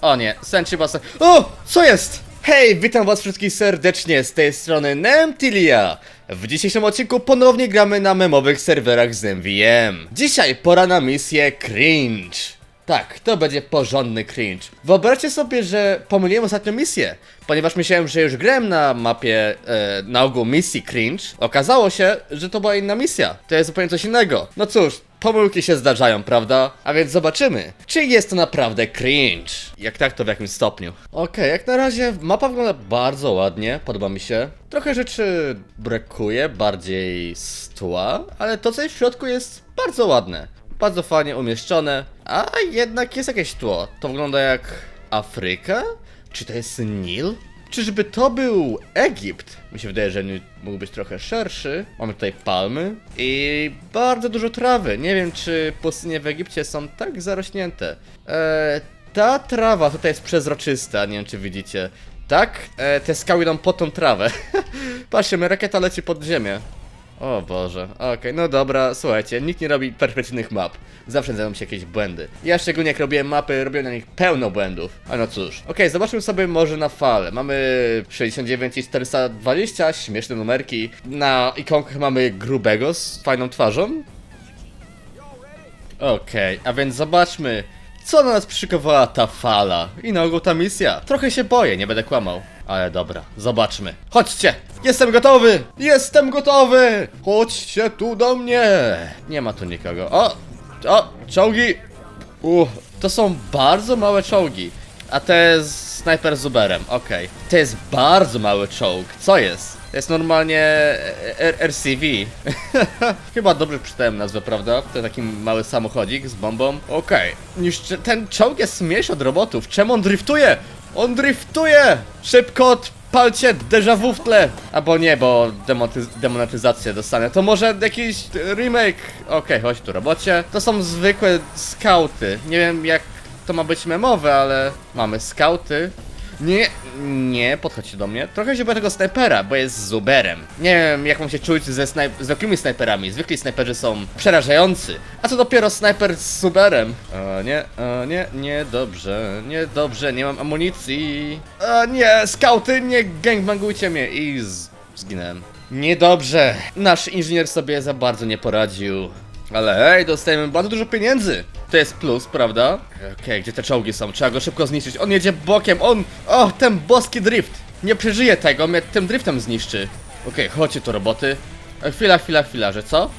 O nie, Sentry Boss. O! Co jest? Hej, witam was wszystkich serdecznie z tej strony Nemtilia. W dzisiejszym odcinku ponownie gramy na memowych serwerach z MVM. Dzisiaj pora na misję Cringe. Tak, to będzie porządny cringe. Wyobraźcie sobie, że pomyliłem ostatnią misję, ponieważ myślałem, że już grałem na mapie e, na ogół misji cringe. Okazało się, że to była inna misja. To jest zupełnie coś innego. No cóż, pomyłki się zdarzają, prawda? A więc zobaczymy, czy jest to naprawdę cringe. Jak tak, to w jakimś stopniu. Okej, jak na razie mapa wygląda bardzo ładnie, podoba mi się. Trochę rzeczy brakuje, bardziej z tła, ale to co jest w środku jest bardzo ładne bardzo fajnie umieszczone, a jednak jest jakieś tło. To wygląda jak Afryka? Czy to jest Nil? Czyżby to był Egipt? Mi się wydaje, że mógł być trochę szerszy. Mamy tutaj palmy i bardzo dużo trawy. Nie wiem, czy pustynie w Egipcie są tak zarośnięte. Eee, ta trawa tutaj jest przezroczysta, nie wiem czy widzicie. Tak, e, te skały idą po tą trawę. Patrzcie, rakieta leci pod ziemię. O Boże, okej, no dobra, słuchajcie, nikt nie robi perfekcyjnych map. Zawsze znajdą się jakieś błędy. Ja szczególnie jak robiłem mapy, robiłem na nich pełno błędów. A no cóż. Okej, zobaczmy sobie może na fale. Mamy 69 i 420, śmieszne numerki. Na ikonkach mamy grubego z fajną twarzą. Okej, a więc zobaczmy, co na nas przykowała ta fala i na ogół ta misja. Trochę się boję, nie będę kłamał. Ale dobra, zobaczmy. Chodźcie! Jestem gotowy! Jestem gotowy! Chodźcie tu do mnie! Nie ma tu nikogo. O! O! Czołgi! Uff, to są bardzo małe czołgi. A to jest snajper z Uberem, okej. To jest bardzo mały czołg. Co jest? To jest normalnie R RCV. Chyba dobrze przeczytałem nazwę, prawda? To taki mały samochodzik z bombą. Okej. Niszczy- Ten czołg jest mniejszy od robotów. Czemu on driftuje? On driftuje! Szybko odpalcie déjà vu w tle! Albo nie, bo demonetyzację dostanę. To może jakiś remake. Okej, chodź tu robocie. To są zwykłe skauty. Nie wiem jak to ma być memowe, ale mamy skauty. Nie, nie, podchodźcie do mnie. Trochę się boję tego snajpera, bo jest z Uberem. Nie wiem, jak mam się czuć ze snaj zwykłymi snajperami. Zwykli snajperzy są przerażający. A co dopiero snajper z Uberem? O nie, o nie, nie dobrze, nie dobrze, nie mam amunicji. O nie, skauty, nie gangbangujcie mnie i z zginąłem. Niedobrze. Nasz inżynier sobie za bardzo nie poradził. Ale hej, dostajemy bardzo dużo pieniędzy. To jest plus, prawda? Okej, gdzie te czołgi są? Trzeba go szybko zniszczyć. On jedzie bokiem, on... O, ten boski drift! Nie przeżyje tego, mnie tym driftem zniszczy. Okej, chodźcie tu roboty. E, Chwila, chwila, chwila, że co?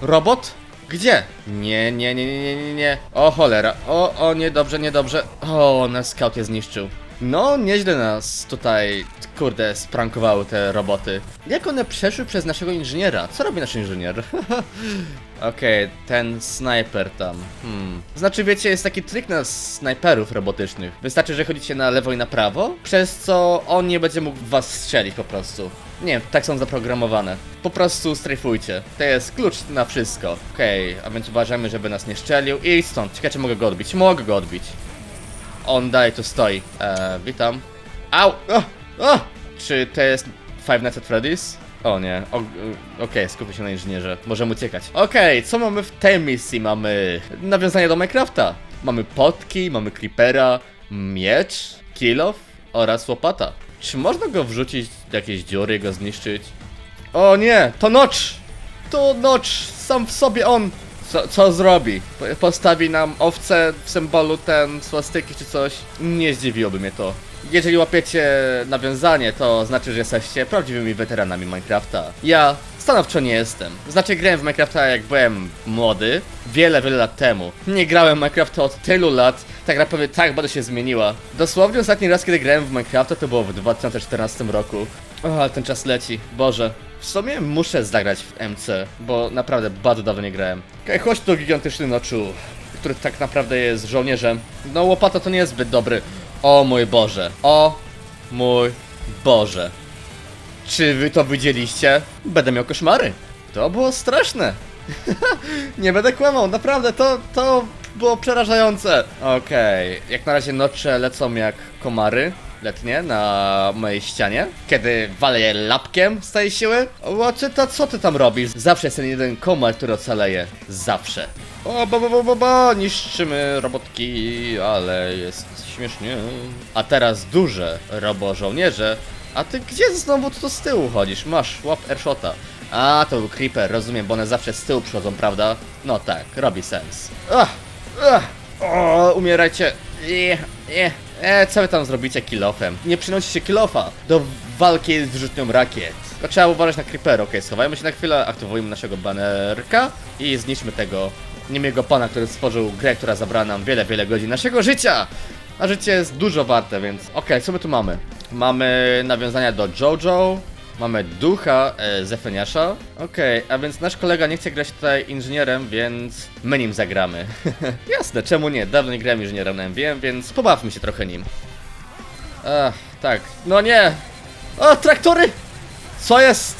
Robot? Gdzie? Nie, nie, nie, nie, nie, nie. O cholera. O, o, niedobrze, niedobrze. O, nasz scout je zniszczył. No, nieźle nas tutaj, kurde, sprankowały te roboty. Jak one przeszły przez naszego inżyniera? Co robi nasz inżynier? Okej, ten snajper tam. Hmm. Znaczy, wiecie, jest taki trik na snajperów robotycznych. Wystarczy, że chodzicie na lewo i na prawo, przez co on nie będzie mógł was strzelić po prostu. Nie, tak są zaprogramowane. Po prostu strajfujcie. To jest klucz na wszystko. Okej, a więc uważajmy, żeby nas nie szczelił. I stąd. Ciekawe, czy mogę go odbić. Mogę go odbić. On dalej tu stoi. Eee, witam. Au! O! O! Czy to jest Five Nights at Freddy's? O nie, okej, skupię się na inżynierze, możemy uciekać. Okej, co mamy w tej misji? Mamy nawiązanie do Minecrafta. Mamy potki, mamy creepera, miecz, kilof oraz łopata. Czy można go wrzucić do jakiejś dziury, go zniszczyć? O nie, to Notch! To Notch, sam w sobie on! Co, co zrobi? Po- Postawi nam owce w symbolu ten swastyki czy coś? Nie zdziwiłoby mnie to. Jeżeli łapiecie nawiązanie, to znaczy, że jesteście prawdziwymi weteranami Minecrafta. Ja stanowczo nie jestem. Znaczy grałem w Minecrafta jak byłem młody, wiele, wiele lat temu. Nie grałem w Minecrafta od tylu lat, tak naprawdę tak bardzo się zmieniła. Dosłownie ostatni raz, kiedy grałem w Minecrafta, to było w 2014 roku. O, ale ten czas leci, Boże. W sumie muszę zagrać w MC, bo naprawdę bardzo dawno nie grałem. Okej, chodź tu gigantyczny noczu, który tak naprawdę jest żołnierzem. No łopata to nie jest zbyt dobry. O mój Boże, o mój Boże. Czy wy to widzieliście? Będę miał koszmary. To było straszne. nie będę kłamał, naprawdę, to, to było przerażające. Okej, jak na razie nocze lecą jak komary letnie na mojej ścianie. Kiedy walę je lapkiem z tej siły. O, czy to co ty tam robisz? Zawsze jest ten jeden komar, który ocaleje. Zawsze. O, bo, bo, bo, bo, bo, niszczymy robotki, ale jest śmiesznie. A teraz duże robo-żołnierze. A ty gdzie znowu tu z tyłu chodzisz? Masz, łap airshota. A, to był creeper, rozumiem, bo one zawsze z tyłu przychodzą, prawda? No tak, robi sens. Ach, ach, o, umierajcie. Nie, nie. E, co wy tam zrobicie kilofem? Nie przynosicie kilofa do walki z wyrzutnią rakiet. Tylko trzeba uważać na creeper, okej, schowajmy się na chwilę, aktywujmy naszego banerka i zniszczmy tego niemiłego pana, który stworzył grę, która zabrała nam wiele, wiele godzin naszego życia. A życie jest dużo warte, więc okej, co my tu mamy? Mamy nawiązania do JoJo, mamy ducha e, Zefeniasza. Okej, a więc nasz kolega nie chce grać tutaj inżynierem, więc my nim zagramy. Jasne, czemu nie? Dawno nie grałem inżynierem na MVM, więc pobawmy się trochę nim. Ach, tak. No nie! O, traktory! Co jest?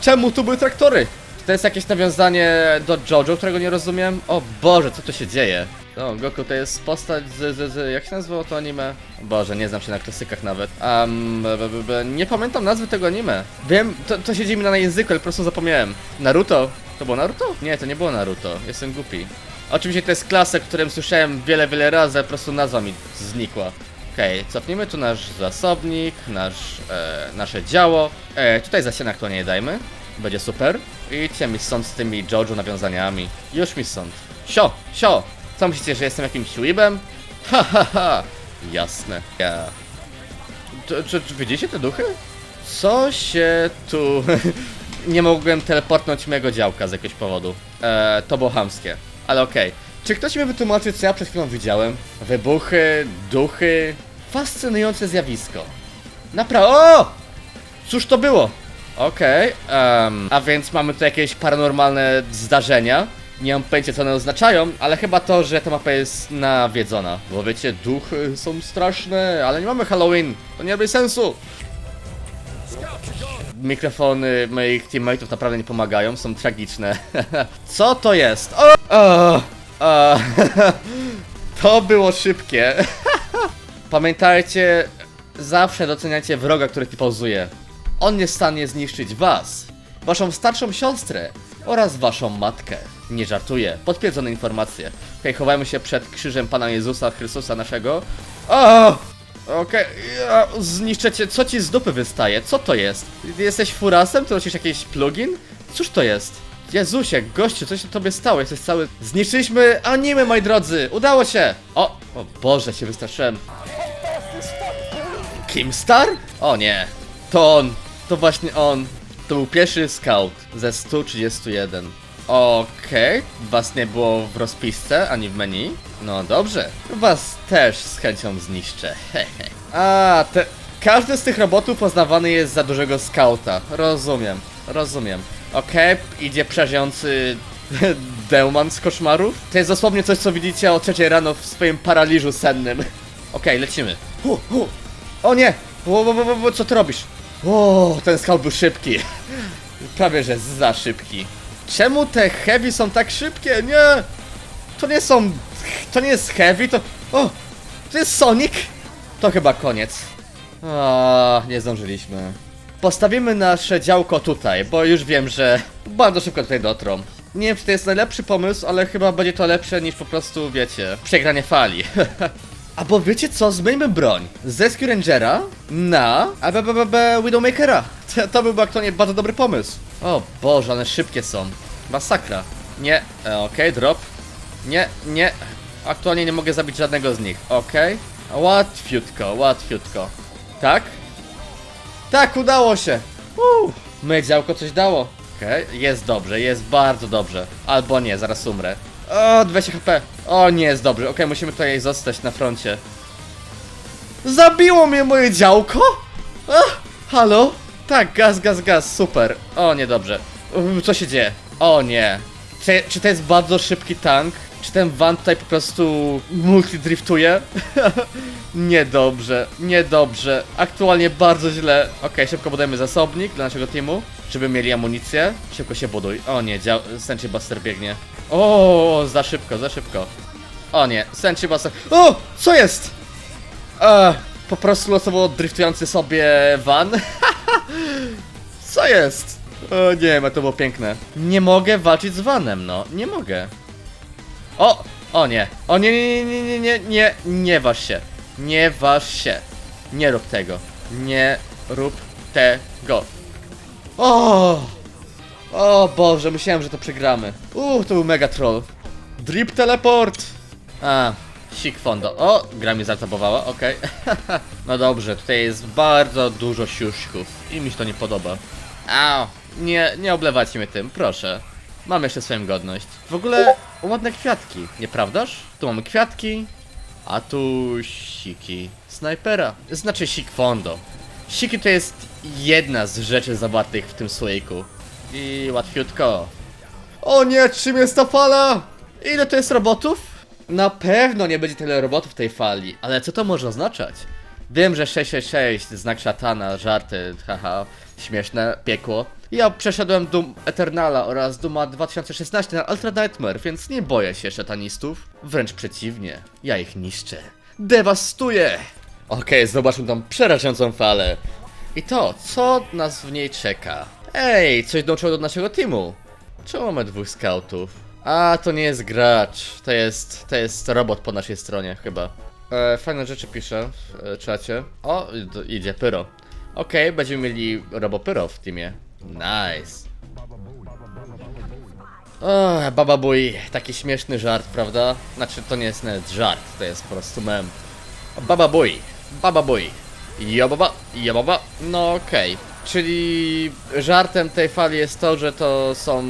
Czemu tu były traktory? To jest jakieś nawiązanie do JoJo, którego nie rozumiem? O Boże, co tu się dzieje? O, Goku to jest postać z, z, z jak się nazywało to anime? Boże, nie znam się na klasykach nawet. Um, b, b, b, nie pamiętam nazwy tego anime. Wiem, to, to siedzi mi na języku, ale po prostu zapomniałem. Naruto? To było Naruto? Nie, to nie było Naruto. Jestem głupi. Oczywiście to jest klasek, którym słyszałem wiele, wiele razy, po prostu nazwa mi znikła. Okej, cofnijmy tu nasz zasobnik, nasz, e, nasze działo. E, tutaj zasiana aktualnie nie dajmy. Będzie super. Idźcie mi stąd z tymi JoJo nawiązaniami. Już mi stąd. Sio, sio! Co myślicie, że jestem jakimś łibem? Ha, ha, ha! Jasne. Ja. Czy, czy, czy widzicie te duchy? Co się tu... nie mogłem teleportnąć mego działka z jakiegoś powodu. E, to było chamskie. Ale okej. Czy ktoś mi wytłumaczy, co ja przed chwilą widziałem? Wybuchy, duchy... Fascynujące zjawisko. Naprawdę... O! Cóż to było? Okej, em, a więc mamy tu jakieś paranormalne zdarzenia. Nie mam pojęcia co one oznaczają, ale chyba to, że ta mapa jest nawiedzona. Bo wiecie, duchy są straszne, ale nie mamy Halloween. To nie robi sensu. Mikrofony moich teammateów naprawdę nie pomagają, są tragiczne. Co to jest? O! o, o. To było szybkie. Pamiętajcie, zawsze doceniajcie wroga, który ci pauzuje. On jest w stanie zniszczyć was, waszą starszą siostrę oraz waszą matkę. Nie żartuję, potwierdzone informacje. Okej, chowajmy się przed krzyżem Pana Jezusa Chrystusa naszego. O! Okej, ja zniszczę cię. Co ci z dupy wystaje? Co to jest? Jesteś furasem? To nosisz jakiś plugin? Cóż to jest? Jezusie, gościu, co się tobie stało? Jesteś cały... Zniszczyliśmy anime, moi drodzy! Udało się! O! O Boże, się wystraszyłem. Kimstar? O nie. To on. To właśnie on. To był pierwszy scout ze 131. Okej, was nie było w rozpisce ani w menu. No dobrze, was też z chęcią zniszczę. Hehe. A, te. Każdy z tych robotów poznawany jest za dużego skauta. Rozumiem, rozumiem. Okej, idzie przeżyjący Deuman z koszmarów. To jest dosłownie coś, co widzicie o trzeciej rano w swoim paraliżu sennym. Okej, lecimy. Hu, hu. O nie! Wo, wo, wo, co ty robisz? O, ten scout był szybki. Prawie, że za szybki. Czemu te heavy są tak szybkie? Nie! To nie są... To nie jest heavy, to... O! To jest Sonic! To chyba koniec. A, nie zdążyliśmy. Postawimy nasze działko tutaj, bo już wiem, że bardzo szybko tutaj dotrą. Nie wiem, czy to jest najlepszy pomysł, ale chyba będzie to lepsze niż po prostu, wiecie, przegranie fali. A bo wiecie co, zmieńmy broń z Rescue Rangera na ABBB Widowmakera. To, to byłby aktualnie bardzo dobry pomysł. O Boże, one szybkie są. Masakra. Nie, e, okej, drop. Nie, nie. Aktualnie nie mogę zabić żadnego z nich. Okej. Łatwiutko, łatwiutko. Tak? Tak, udało się. Uuu, moje działko coś dało. Okej, jest dobrze, jest bardzo dobrze. Albo nie, zaraz umrę. O, 20 HP. O, nie jest dobrze. Okej, musimy tutaj zostać na froncie. Zabiło mnie moje działko? A, halo? Tak, gaz, gaz, gaz, super. O, niedobrze. Um, Co się dzieje? O nie. Czy, czy to jest bardzo szybki tank? Czy ten van tutaj po prostu multidriftuje? niedobrze, niedobrze. Aktualnie bardzo źle. Okej, szybko budujemy zasobnik dla naszego teamu, żeby mieli amunicję. Szybko się buduj. O nie, dział... Senczy Buster biegnie. O, za szybko, za szybko. O nie, Senczy Buster. O, co jest? E, po prostu losowo driftujący sobie van. Co jest? O nie, ma to było piękne. Nie mogę walczyć z vanem, no. Nie mogę. O! O nie. O nie, nie, nie, nie, nie, nie, nie waż się. Nie waż się. Nie rób tego. Nie rób tego. O! O Boże, myślałem, że to przegramy. Uuu, to był mega troll. Drip teleport! A, sik fondo. O, gra mi zatabowała, okej. no dobrze, tutaj jest bardzo dużo siuszków i mi się to nie podoba. Au, nie, nie oblewajcie mnie tym, proszę. Mam jeszcze swoją godność. W ogóle ładne kwiatki, nieprawdaż? Tu mamy kwiatki, a tu siki snajpera. Znaczy sik fondo. Siki to jest jedna z rzeczy zawartych w tym słoiku. I łatwiutko. O nie, czym jest ta fala? Ile to jest robotów? Na pewno nie będzie tyle robotów w tej fali, ale co to może oznaczać? Wiem, że 666, znak szatana, żarty, haha, śmieszne, piekło. Ja przeszedłem Doom Eternala oraz Duma 2016 na Ultra Nightmare, więc nie boję się szatanistów. Wręcz przeciwnie, ja ich niszczę. Dewastuję! Okej, zobaczmy tą przerażającą falę. I to, co nas w niej czeka? Ej, coś dołączyło do naszego teamu. Czemu mamy dwóch scoutów? A, to nie jest gracz. To jest, to jest robot po naszej stronie chyba. E, fajne rzeczy pisze w e, czacie. O, idzie Pyro. Okej, będziemy mieli Robopyro w teamie. Nice. Baba Bój, taki śmieszny żart, prawda? Znaczy, to nie jest nawet żart, to jest po prostu mem. Baba Bój, Baba Bój. Ja baba, ja baba. No okej. Czyli żartem tej fali jest to, że to są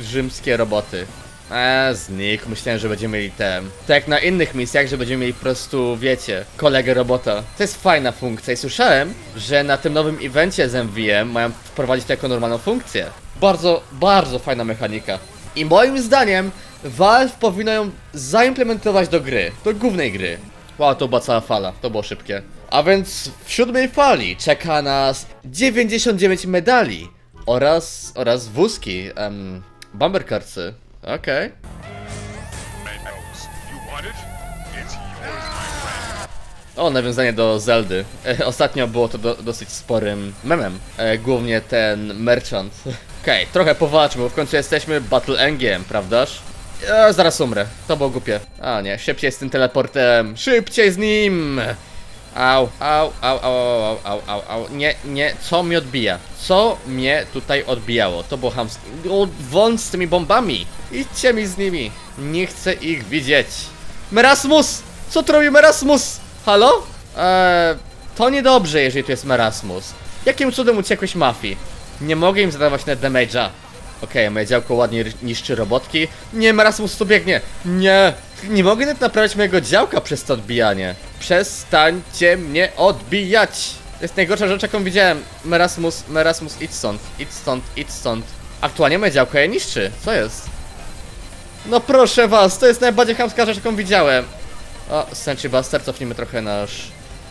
rzymskie roboty. Eee, znik. Myślałem, że będziemy mieli te. Tak jak na innych misjach, że będziemy mieli po prostu, wiecie, kolegę robota. To jest fajna funkcja i słyszałem, że na tym nowym evencie z MVM mają wprowadzić to jako normalną funkcję. Bardzo, bardzo fajna mechanika. I moim zdaniem Valve powinno ją zaimplementować do gry, do głównej gry. Wow, to była cała fala, to było szybkie. A więc w siódmej fali czeka nas 99 medali oraz, oraz wózki, um, bumpercarsy. Okej. Friend. O, nawiązanie do Zeldy. E, ostatnio było to do, dosyć sporym memem. E, głównie ten merchant. Okej, trochę powalczmy, bo w końcu jesteśmy Battle Engiem, prawdaż? Ja zaraz umrę. To było głupie. A nie, szybciej z tym teleportem. Szybciej z nim! Au, au, au, au, au, au, au, au. Nie, nie, co mnie odbija? Co mnie tutaj odbijało? To było hamskie. O, won z tymi bombami! Idźcie mi z nimi! Nie chcę ich widzieć. Merasmus! Co tu robi Merasmus? Halo? Eee, to niedobrze, jeżeli tu jest Merasmus. Jakim cudem uciekłeś mafii? Nie mogę im zadawać net damage'a. Okej, moje działko ładnie niszczy robotki. Nie, Merasmus tu biegnie. Nie. Nie mogę nawet naprawiać mojego działka przez to odbijanie. Przestańcie mnie odbijać. To jest najgorsza rzecz, jaką widziałem. Merasmus, Merasmus, idź stąd, idź stąd, idź stąd. Aktualnie moje działko je niszczy. Co jest? No proszę was, to jest najbardziej chamska rzecz, jaką widziałem. O, Sentry Buster, cofnijmy trochę nasz,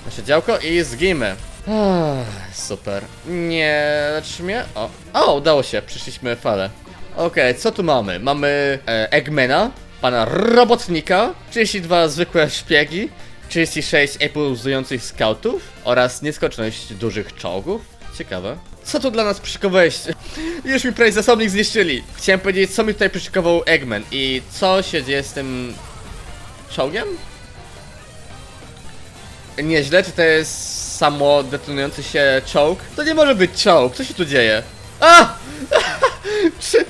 nasze działko i zgijmy. Ah, super. Nie lecz mnie? O, o, udało się, przyszliśmy falę. Okej, co tu mamy? Mamy e, Eggmana, pana robotnika, 32 zwykłe szpiegi, 36 epuluzujących scoutów oraz nieskończoność dużych czołgów. Ciekawe. Co tu dla nas przyszykowałeś? Już mi prawie zasobnik zniszczyli. Chciałem powiedzieć, co mi tutaj przyszykował Eggman i co się dzieje z tym czołgiem? Nieźle, czy to jest samo detonujący się czołg? To nie może być czołg, co się tu dzieje? A! czy,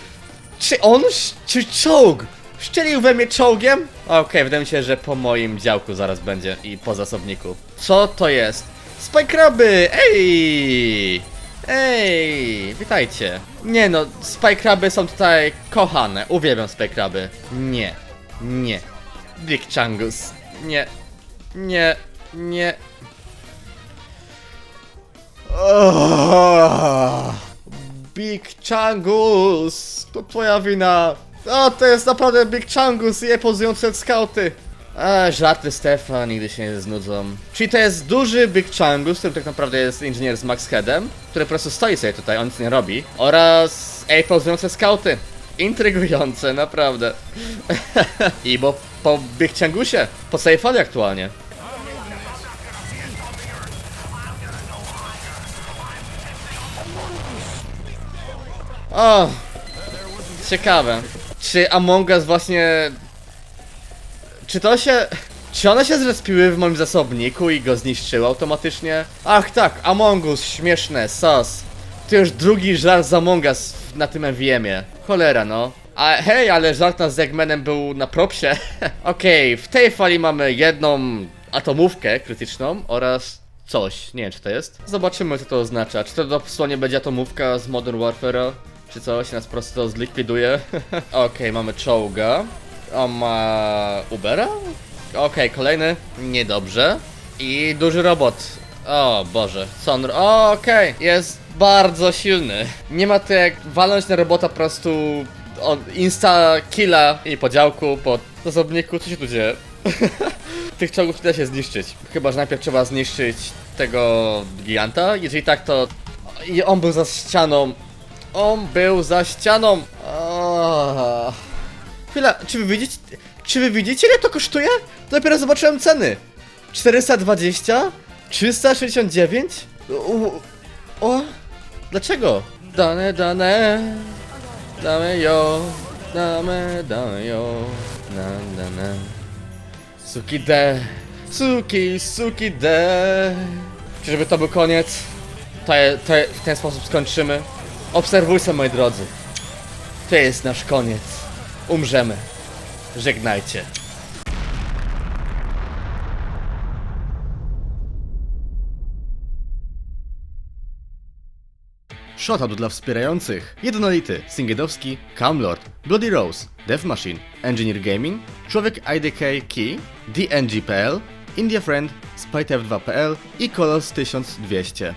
czy on, czy czołg? Szczelił we mnie czołgiem? Okej, wydaje mi się, że po moim działku zaraz będzie i po zasobniku. Co to jest? Spajkraby! Ej! Ej! Witajcie. Nie no, spajkraby są tutaj kochane. Uwielbiam spajkraby. Nie. Nie. Big Changus. Nie. Nie. Nie. Oh, Big Changus! To twoja wina! O, to jest naprawdę Big Changus i pozujące skauty! A, żarty Stefa nigdy się nie znudzą. Czyli to jest duży Big Changus, który tak naprawdę jest inżynier z Max Headem, który po prostu stoi sobie tutaj, on nic nie robi. Oraz ej, pozujące skauty. Intrygujące, naprawdę. I bo po Big Changusie, po całej aktualnie. O! Ciekawe. Czy Among Us właśnie... Czy to się... Czy one się zrespiły w moim zasobniku i go zniszczyły automatycznie? Ach tak, Among Us, śmieszne, sas. To już drugi żart z Among Us na tym MVM-ie. Cholera no. A hej, ale żart nas z Eggmanem był na propsie. Okej, w tej fali mamy jedną atomówkę krytyczną oraz coś. Nie wiem czy to jest. Zobaczymy co to oznacza. Czy to dosłownie będzie atomówka z Modern Warfare'a? Czy coś nas po prostu to zlikwiduje? Okej, mamy czołga. On ma Ubera? Okej, kolejny. Niedobrze. I duży robot. O Boże, co on... Okej, jest bardzo silny. Nie ma to jak walnąć na robota po prostu od insta killa i podziałku po zasobniku. Co się tu dzieje? Tych czołgów da się zniszczyć. Chyba, że najpierw trzeba zniszczyć tego giganta. Jeżeli tak, to... I on był za ścianą. On był za ścianą. O... Chwila, czy wy widzicie, czy wy widzicie ile to kosztuje? Dopiero zobaczyłem ceny. 420? 369? U, o, dlaczego? Dane, dane, dame yo, dame, dame yo, na, na, na. Suki de, suki, suki de. Czyżby to był koniec? To, to w ten sposób skończymy. Obserwujcie, moi drodzy. To jest nasz koniec. Umrzemy. Żegnajcie. Shoutout dla wspierających Jednolity, Singedowski, Camlord, Bloody Rose, Death Machine, Engineer Gaming, Człowiek IDK Key, DNG.pl, India Friend, SpyTF2.pl i Kolos 1200.